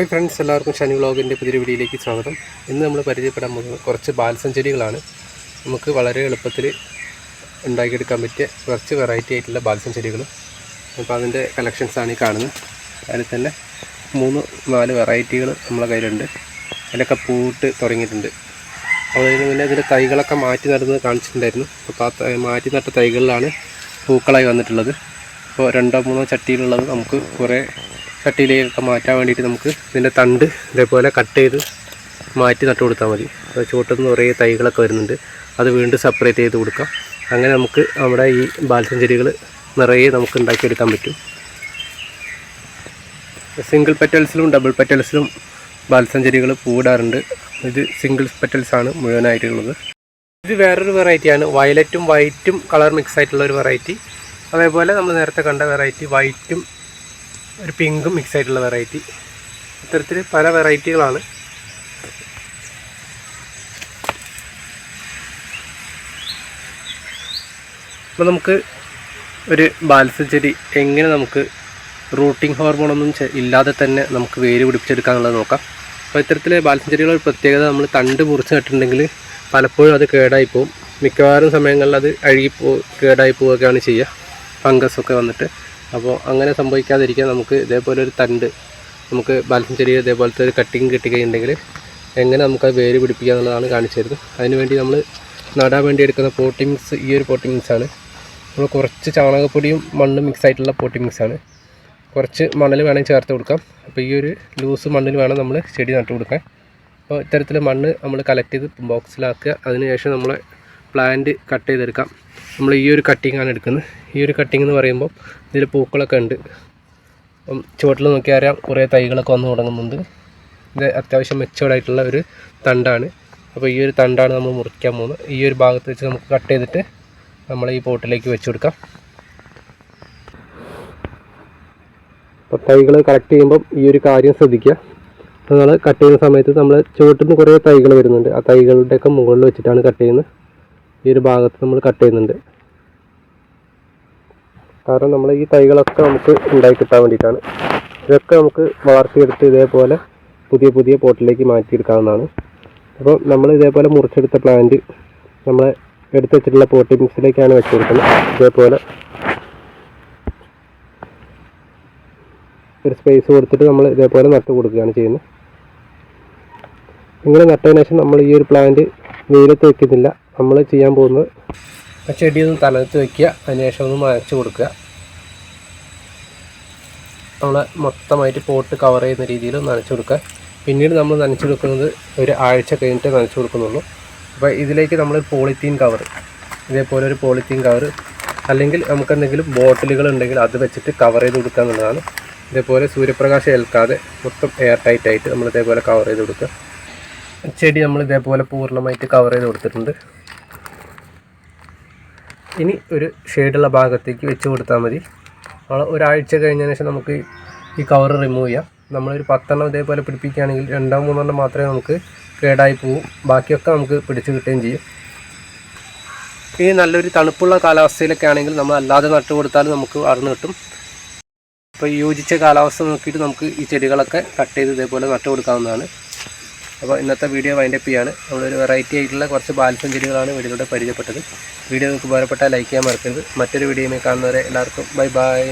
Hi friends എല്ലാവർക്കും ഷനി വ്ളോഗിന്റെ പുതിയ വീഡിയോയിലേക്ക് സ്വാഗതം. ഇന്ന് നമ്മൾ പരിചയപ്പെടാൻ പോകുന്നത് കുറച്ച് ബാൽസം ചെടികളാണ് നമുക്ക് വളരെ എളുപ്പത്തിൽ ഉണ്ടാക്കിയെടുക്കാൻ പറ്റിയ കുറച്ച് വെറൈറ്റി ആയിട്ടുള്ള ബാൽസം ചെടികൾ അപ്പോൾ അതിന്റെ കളക്ഷൻസാണ് ഈ കാണുന്നത്. അതിൽ തന്നെ മൂന്ന് നാല് വെറൈറ്റികൾ നമ്മളെ കയ്യിലുണ്ട്. അതിലൊക്കെ പൂട്ട് തുടങ്ങിയിട്ടുണ്ട്. അതിന് മുന്നേ ഇതിന്റെ തൈകളൊക്കെ മാറ്റി നടുന്നത് കാണിച്ചിട്ടുണ്ടായിരുന്നു. അപ്പോൾ ആ മാറ്റി നട്ട തൈകളിലാണ് പൂക്കളായി വന്നിട്ടുള്ളത്. അപ്പോൾ രണ്ടോ മൂന്നോ ചട്ടിയിലുള്ളത് നമുക്ക് കുറേ ചട്ടിയിലേക്കൊക്കെ മാറ്റാൻ വേണ്ടിയിട്ട് നമുക്ക് ഇതിന്റെ തണ്ട് ഇതേപോലെ കട്ട് ചെയ്ത് മാറ്റി നട്ടു കൊടുത്താൽ മതി. അപ്പോൾ ചുവട്ടിൽ നിന്ന് കുറേ തൈകളൊക്കെ വരുന്നുണ്ട്. അത് വീണ്ടും സെപ്പറേറ്റ് ചെയ്ത് കൊടുക്കാം. അങ്ങനെ നമുക്ക് നമ്മുടെ ഈ ബാൽസം ചെടികൾ നിറയെ നമുക്ക് ഉണ്ടാക്കിയെടുക്കാൻ പറ്റും. സിംഗിൾ പെറ്റൽസിലും ഡബിൾ പെറ്റൽസിലും ബാൽസം ചെടികൾ പൂവിടാറുണ്ട്. ഇത് സിംഗിൾ പെറ്റൽസ് ആണ് മുഴുവനായിട്ടുള്ളത്. ഇത് വേറൊരു വെറൈറ്റിയാണ് വയലറ്റും വൈറ്റും കളർ മിക്സ് ആയിട്ടുള്ള ഒരു വെറൈറ്റി അതേപോലെ നമ്മൾ നേരത്തെ കണ്ട വെറൈറ്റി വൈറ്റും ഒരു പിങ്കും മിക്സ് ആയിട്ടുള്ള വെറൈറ്റി. ഇത്തരത്തിൽ പല വെറൈറ്റികളാണ്. അപ്പോൾ നമുക്ക് ഒരു ബാൽസം ചെടി എങ്ങനെ നമുക്ക് റൂട്ടിംഗ് ഹോർമോണൊന്നും ഇല്ലാതെ തന്നെ നമുക്ക് വേര് പിടിപ്പിച്ചെടുക്കാന്നുള്ളത് നോക്കാം. അപ്പോൾ ഇത്തരത്തിലെ ബാൽസം ഒരു പ്രത്യേകത നമ്മൾ തണ്ട് മുറിച്ച് നട്ടിട്ടുണ്ടെങ്കിൽ പലപ്പോഴും അത് കേടായി പോകും മിക്കവാറും സമയങ്ങളിൽ അത് അഴുകിപ്പോ കേടായി പോവുകയൊക്കെയാണ് ചെയ്യുക. ഫംഗസ് ഒക്കെ വന്നിട്ട്. അപ്പോൾ അങ്ങനെ സംഭവിക്കാതിരിക്കാൻ നമുക്ക് ഇതേപോലെ ഒരു തണ്ട് നമുക്ക് ബാലൻസ് ചെടി ഇതേപോലത്തെ ഒരു കട്ടിങ് കിട്ടുകയുണ്ടെങ്കിൽ എങ്ങനെ നമുക്ക് അത് വേര് പിടിപ്പിക്കുക എന്നുള്ളതാണ് കാണിച്ചു തരുന്നത് അതിനുവേണ്ടി നമ്മൾ നടാൻ വേണ്ടി എടുക്കുന്ന പോട്ടിങ്സ് ഈ ഒരു പോട്ടിങ്സാണ് നമ്മൾ കുറച്ച് ചാണകപ്പൊടിയും മണ്ണും മിക്സ് ആയിട്ടുള്ള പോട്ടി മിക്സാണ് കുറച്ച് മണൽ വേണമെങ്കിൽ ചേർത്ത് കൊടുക്കാം. അപ്പോൾ ഈ ഒരു ലൂസ് മണ്ണിൽ വേണം നമ്മൾ ചെടി നട്ടു കൊടുക്കാൻ. അപ്പോൾ ഇത്തരത്തിൽ മണ്ണ് നമ്മൾ കളക്ട് ചെയ്ത് ബോക്സിലാക്കുക അതിനുശേഷം നമ്മൾ പ്ലാന്റ് കട്ട് ചെയ്തെടുക്കാം. നമ്മൾ ഈ ഒരു കട്ടിങ് ആണ് എടുക്കുന്നത്. ഈ ഒരു കട്ടിങ് എന്ന് പറയുമ്പോൾ ഇതിൽ പൂക്കളൊക്കെ ഉണ്ട്. അപ്പം ചുവട്ടിൽ നോക്കിയാൽ അറിയാം കുറേ തൈകളൊക്കെ വന്നു തുടങ്ങുന്നുണ്ട്. ഇത് അത്യാവശ്യം മെച്ചോർഡായിട്ടുള്ള ഒരു തണ്ടാണ്. അപ്പോൾ ഈ ഒരു തണ്ടാണ് നമ്മൾ മുറിക്കാൻ പോകുന്നത്. ഈ ഒരു ഭാഗത്ത് വെച്ച് നമുക്ക് കട്ട് ചെയ്തിട്ട് നമ്മൾ ഈ പോട്ടിലേക്ക് വെച്ച് കൊടുക്കാം. അപ്പോൾ തൈകൾ കളക്ട് ചെയ്യുമ്പം ഈ ഒരു കാര്യം ശ്രദ്ധിക്കുക. നമ്മൾ കട്ട് ചെയ്യുന്ന സമയത്ത് നമ്മൾ ചുവട്ടിൽ നിന്ന് കുറേ തൈകൾ വരുന്നുണ്ട്. ആ തൈകളുടെയൊക്കെ മുകളിൽ വെച്ചിട്ടാണ് കട്ട് ചെയ്യുന്നത്. ഈ ഒരു ഭാഗത്ത് നമ്മൾ കട്ട് ചെയ്യുന്നുണ്ട്. കാരണം നമ്മൾ ഈ തൈകളൊക്കെ നമുക്ക് ഉണ്ടായി കിട്ടാൻ വേണ്ടിയിട്ടാണ്. ഇതൊക്കെ നമുക്ക് വളർത്തിയെടുത്ത് ഇതേപോലെ പുതിയ പുതിയ പോട്ടിലേക്ക് മാറ്റിയെടുക്കാവുന്നതാണ്. അപ്പോൾ നമ്മൾ ഇതേപോലെ മുറിച്ചെടുത്ത പ്ലാന്റ് നമ്മൾ എടുത്തു വെച്ചിട്ടുള്ള പോട്ടി മിക്സിലേക്കാണ് വെച്ച് കൊടുക്കുന്നത്. ഇതേപോലെ ഒരു സ്പേസ് കൊടുത്തിട്ട് നമ്മൾ ഇതേപോലെ നട്ട് കൊടുക്കുകയാണ് ചെയ്യുന്നത്. ഇങ്ങനെ നട്ടതിന് ശേഷം നമ്മൾ ഈ ഒരു പ്ലാന്റ് വെയിലത്ത് വെക്കുന്നില്ല. നമ്മൾ ചെയ്യാൻ പോകുന്നത് ആ ചെടി ഒന്ന് തലത്ത് വെക്കുക. അതിനുശേഷം ഒന്ന് മഴച്ച് കൊടുക്കുക. നമ്മൾ മൊത്തമായിട്ട് പോട്ട് കവർ ചെയ്യുന്ന രീതിയിൽ നനച്ച് കൊടുക്കുക. പിന്നീട് നമ്മൾ നനച്ച് കൊടുക്കുന്നത് ഒരു ആഴ്ച കഴിഞ്ഞിട്ട് നനച്ച് കൊടുക്കുന്നുള്ളൂ. അപ്പോൾ ഇതിലേക്ക് നമ്മൾ പോളിത്തീൻ കവർ ഇതേപോലെ ഒരു പോളിത്തീൻ കവർ അല്ലെങ്കിൽ നമുക്ക് എന്തെങ്കിലും ബോട്ടിലുകൾ ഉണ്ടെങ്കിൽ അത് വെച്ചിട്ട് കവർ ചെയ്ത് കൊടുക്കുക എന്നുള്ളതാണ്. ഇതേപോലെ സൂര്യപ്രകാശം ഏൽക്കാതെ മൊത്തം എയർ ടൈറ്റ് ആയിട്ട് നമ്മൾ ഇതേപോലെ കവർ ചെയ്ത് കൊടുക്കുക. ചെടി നമ്മൾ ഇതേപോലെ പൂർണമായിട്ട് കവർ ചെയ്ത് കൊടുത്തിട്ടുണ്ട്. ഇനി ഒരു ഷെയ്ഡുള്ള ഭാഗത്തേക്ക് വെച്ച് കൊടുത്താൽ മതി. നമ്മൾ ഒരാഴ്ച കഴിഞ്ഞതിന് ശേഷം നമുക്ക് ഈ കവർ റിമൂവ് ചെയ്യാം. നമ്മളൊരു പത്തെണ്ണം ഇതേപോലെ പിടിപ്പിക്കുകയാണെങ്കിൽ രണ്ടോ മൂന്നെണ്ണം മാത്രമേ നമുക്ക് കേടായി പോവും. ബാക്കിയൊക്കെ നമുക്ക് പിടിച്ചു കിട്ടുകയും ചെയ്യും. ഈ നല്ലൊരു തണുപ്പുള്ള കാലാവസ്ഥയിലൊക്കെ ആണെങ്കിൽ നമ്മൾ അല്ലാതെ നട്ടു കൊടുത്താൽ നമുക്ക് വളർന്ന് കിട്ടും. അപ്പോൾ യോജിച്ച കാലാവസ്ഥ നോക്കിയിട്ട് നമുക്ക് ഈ ചെടികളൊക്കെ കട്ട് ചെയ്ത് ഇതേപോലെ നട്ടു കൊടുക്കാവുന്നതാണ്. അപ്പോൾ ഇന്നത്തെ വീഡിയോ വൈൻഡപ്പ് ചെയ്യാണ്. നമ്മളൊരു വെറൈറ്റി ആയിട്ടുള്ള കുറച്ച് ബാൽസം ചെടികളാണ് വീഡിയോയിലൂടെ പരിചയപ്പെട്ടത്. വീഡിയോ നിങ്ങൾക്ക് ഉപകാരപ്പെട്ടാൽ ലൈക്ക് ചെയ്യാൻ മറക്കരുത്. മറ്റൊരു വീഡിയോയിൽ കാണുന്നവരെ എല്ലാവർക്കും ബൈ ബൈ